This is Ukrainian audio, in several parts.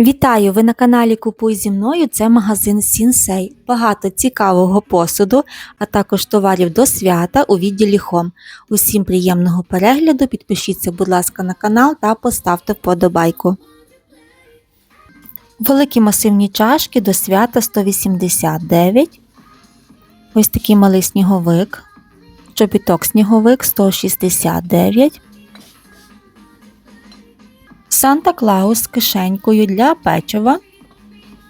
Вітаю! Ви на каналі Купуй зі мною. Це магазин Сінсей. Багато цікавого посуду, а також товарів до свята у відділі Хом. Усім приємного перегляду. Підпишіться, будь ласка, на канал та поставте вподобайку. Великі масивні чашки до свята 189. Ось такий малий сніговик. Чобіток сніговик 169. Санта Клаус з кишенькою для печива.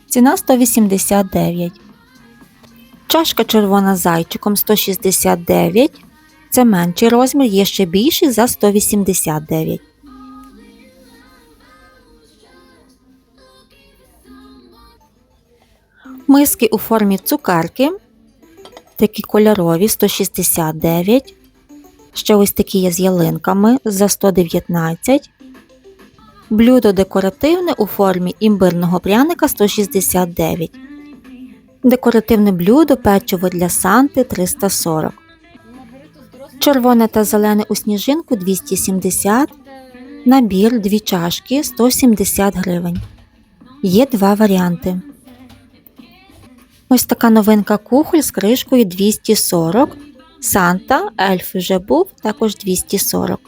Ціна 189. Чашка червона з зайчиком 169. Це менший розмір, є ще більший за 189. Миски у формі цукерки. Такі кольорові 169. Ще ось такі є з ялинками за 119. Блюдо декоративне у формі імбирного пряника 169. Декоративне блюдо печиво для Санти 340. Червоне та зелене у сніжинку 270. Набір дві чашки 170 гривень. Є два варіанти. Ось така новинка кухоль з кришкою 240. Санта, ельф вже був, також 240.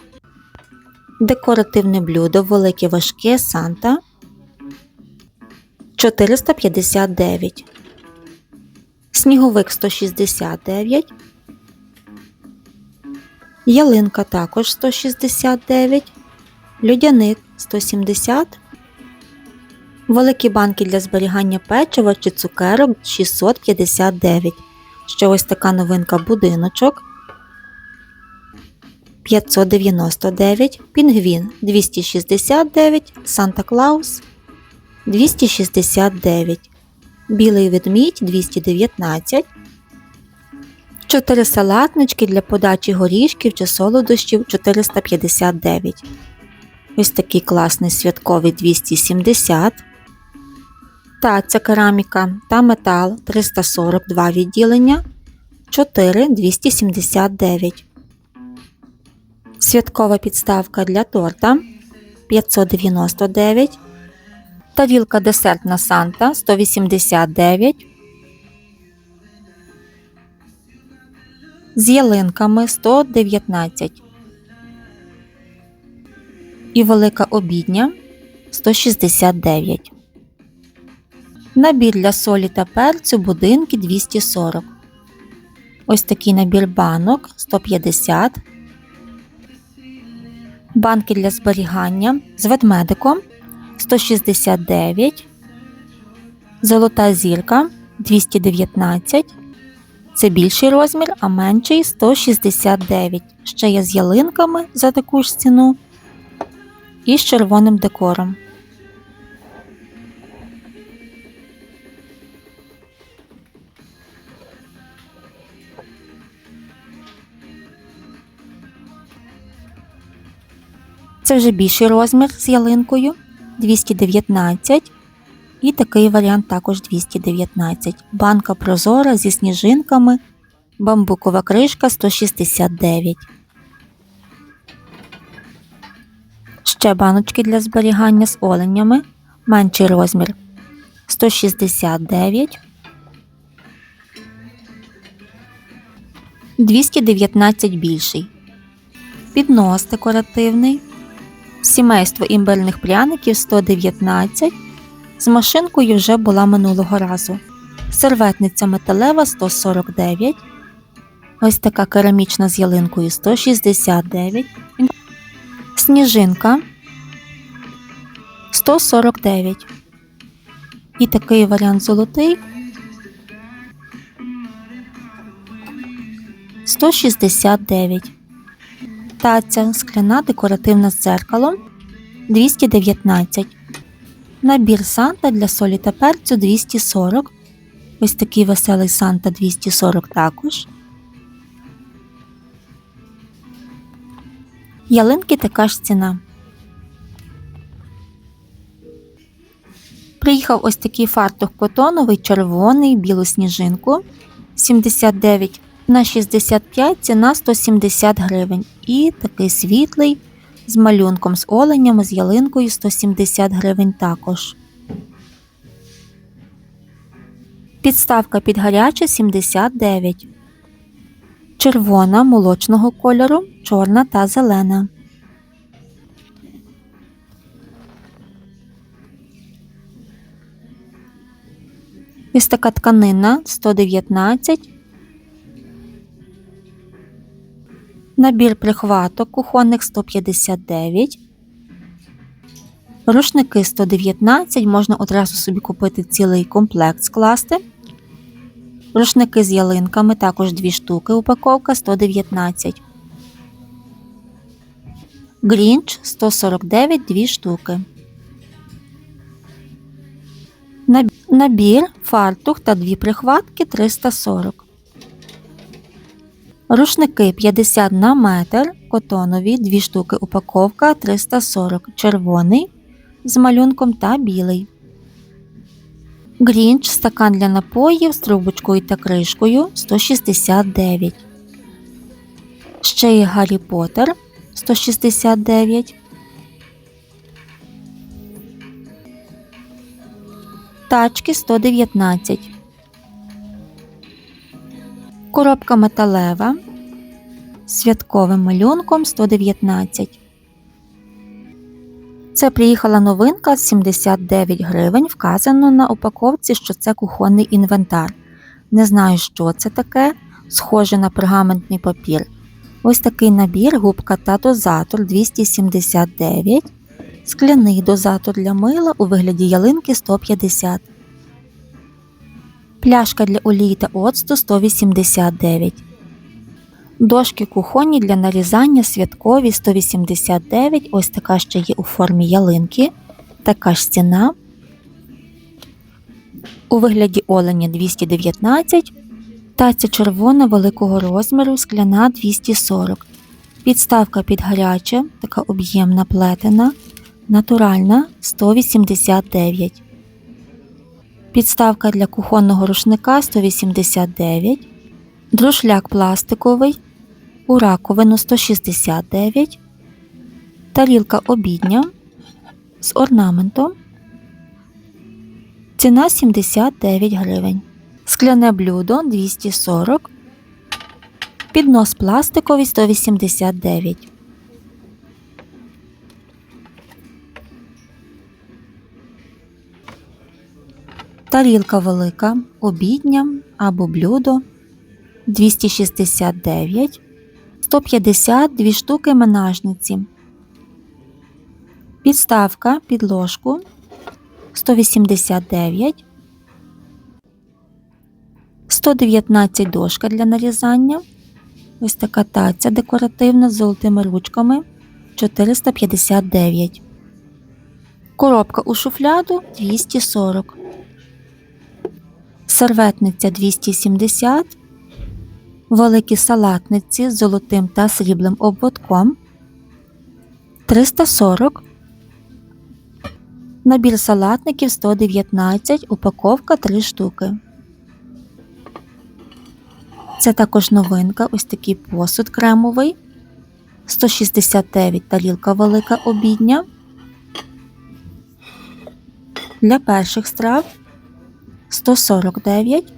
Декоративне блюдо велике важке Санта 459. Сніговик 169. Ялинка також 169. Людяник 170. Великі банки для зберігання печива чи цукерок 659. Ще ось така новинка будиночок 599, Пінгвін 269, Санта Клаус 269, Білий ведмідь 219, 4 салатнички для подачі горішків чи солодощів 459. Ось такий класний святковий 270. Таця кераміка та метал 342 відділення 4 279. Святкова підставка для торта 599. Тарілка десертна Санта 189. З ялинками 119. І велика обідня 169. Набір для солі та перцю будинки 240. Ось такий набір банок 150 банки для зберігання з ведмедиком 169, золота зірка 219. Це більший розмір, а менший 169. Ще є з ялинками за таку ж ціну і з червоним декором. Це вже більший розмір з ялинкою 219. І такий варіант також 219. Банка прозора зі сніжинками, бамбукова кришка 169. Ще баночки для зберігання з оленями. Менший розмір 169. 219 більший. Піднос декоративний. Сімейство імбирних пряників 119. З машинкою вже була минулого разу. Серветниця металева 149. Ось така керамічна з ялинкою 169. Сніжинка 149. І такий варіант золотий 169. Таця скляна декоративна з дзеркалом 219. Набір Санта для солі та перцю 240. Ось такий веселий Санта 240 також. Ялинки така ж ціна. Приїхав ось такий фартух котоновий, червоний, білу сніжинку 79 на 65 ціна 170 гривень. І такий світлий з малюнком з оленями, з ялинкою 170 гривень також. Підставка під гаряче 79. Червона молочного кольору, чорна та зелена. Ось така тканина 119. Набір прихваток кухонних 159. Рушники 119, можна одразу собі купити цілий комплект скласти. Рушники з ялинками також 2 штуки, упаковка 119. Грінч 149 2 штуки. Набір, фартух та дві прихватки 340. Рушники 50 на метр, котонові 2 штуки упаковка 340, червоний з малюнком та білий. Грінч стакан для напоїв з трубочкою та кришкою 169. Ще є Гаррі Поттер 169. Тачки 119. Коробка металева з святковим малюнком 119. Це приїхала новинка 79 гривень. Вказано на упаковці, що це кухонний інвентар. Не знаю, що це таке. Схоже на пергаментний папір. Ось такий набір, губка та дозатор 279. Скляний дозатор для мила у вигляді ялинки 150. Пляшка для олії та оцту 189. Дошки кухонні для нарізання святкові 189. Ось така ще є у формі ялинки. Така ж ціна. У вигляді оленя 219. Таця червона великого розміру, скляна 240. Підставка під гаряче, така об'ємна плетена. Натуральна 189. Підставка для кухонного рушника 189. Друшляк пластиковий. У раковину 169. Тарілка обідня з орнаментом. Ціна 79 гривень. Скляне блюдо 240. Піднос пластиковий 189. Тарілка велика, обідня або блюдо 269, 150 2 штуки менажниці. Підставка під ложку 189, 119 дошка для нарізання. Ось така таця декоративна з золотими ручками 459. Коробка у шуфляду 240. Серветниця 270, великі салатниці з золотим та сріблим обводком 340, набір салатників 119, упаковка 3 штуки. Це також новинка, ось такий посуд кремовий, 169 тарілка велика обідня. Для перших страв 149.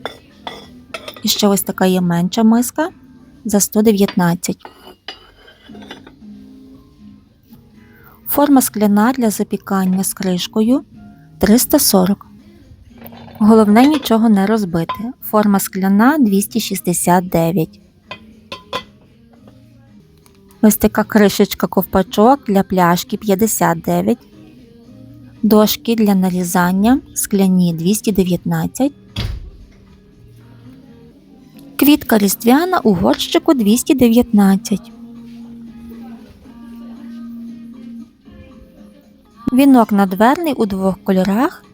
І ще ось така є менша миска за 119. Форма скляна для запікання з кришкою 340. Головне нічого не розбити. Форма скляна 269. Ось така кришечка ковпачок для пляшки 59. Дошки для нарізання скляні 219. Квітка різдвяна у горщику 219. Вінок надверний у двох кольорах.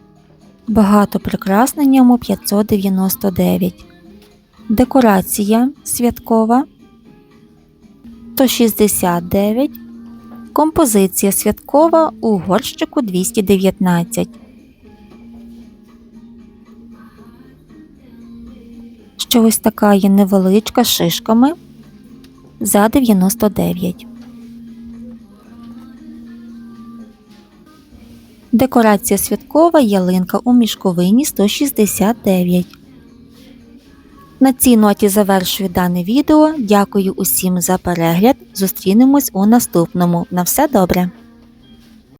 Багато прикрас на ньому 599. Декорація святкова 169. Композиція святкова у горщику 219. Ще ось така є невеличка шишками за 99. Декорація святкова ялинка у мішковині 169. На цій ноті завершую дане відео. Дякую усім за перегляд. Зустрінемось у наступному. На все добре!